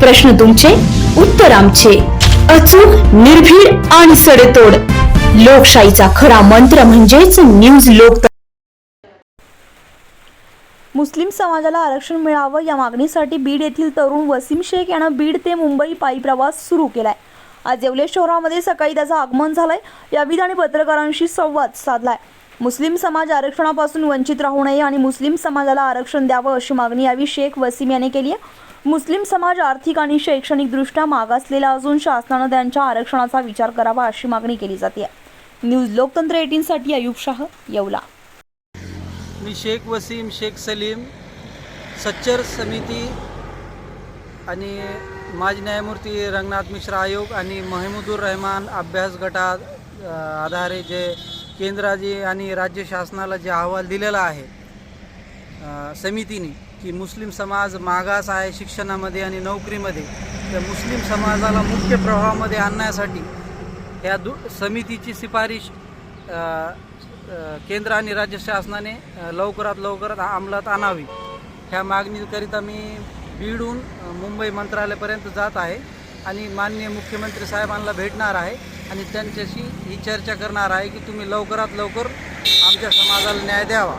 प्रश्न तुमचे उत्तर आमचे. अचूक निर्भीड आणि सडेतोड. लोकशाहीचा खरा मंत्र म्हणजेच न्यूज लोक मुस्लिम समाजाला आरक्षण मिळावं या मागणीसाठी बीड येथील तरुण वसीम शेख यानं बीड ते मुंबई पायी प्रवास सुरू केलाय. आज येवले शहरामध्ये सकाळी त्याचं आगमन झालंय. याविध आणि पत्रकारांशी संवाद साधलाय. मुस्लिम समाज आरक्षणापासून वंचित राहू नये आणि मुस्लिम समाजाला आरक्षण द्यावं अशी मागणी यावी शेख वसीम याने केली आहे. मुस्लिम समाज आर्थिक आणि शैक्षणिकदृष्ट्या मागासलेला असून शासनानं त्यांच्या आरक्षणाचा विचार करावा अशी मागणी केली जाते. न्यूज लोकतंत्र एटीनसाठी अयुब शाह येवला. मी शेख वसीम शेख सलीम सच्चर समिती आणि माजी न्यायमूर्ती रंगनाथ मिश्रा आयोग आणि महमूदुर रहमान अभ्यास गटात आधारे जे केंद्राचे आणि राज्य शासनाला जे अहवाल दिलेला आहे समितीने की मुस्लिम समाज मागास आहे शिक्षणामध्ये आणि नोकरीमध्ये त्या मुस्लिम समाजाला मुख्य प्रवाहामध्ये आणण्यासाठी या दु समितीची शिफारिश केंद्र आणि राज्य शासनाने लवकरात लवकरात अंमलात आणावी. ह्या मागणीकरिता मी बीडहून मुंबई मंत्रालयापर्यंत जात आहे आणि माननीय मुख्यमंत्री साहेबांना भेटणार आहे. आणि त्यांच्याशी ही चर्चा करणार आहे की तुम्ही लवकरात लवकर आमच्या समाजाला न्याय द्यावा.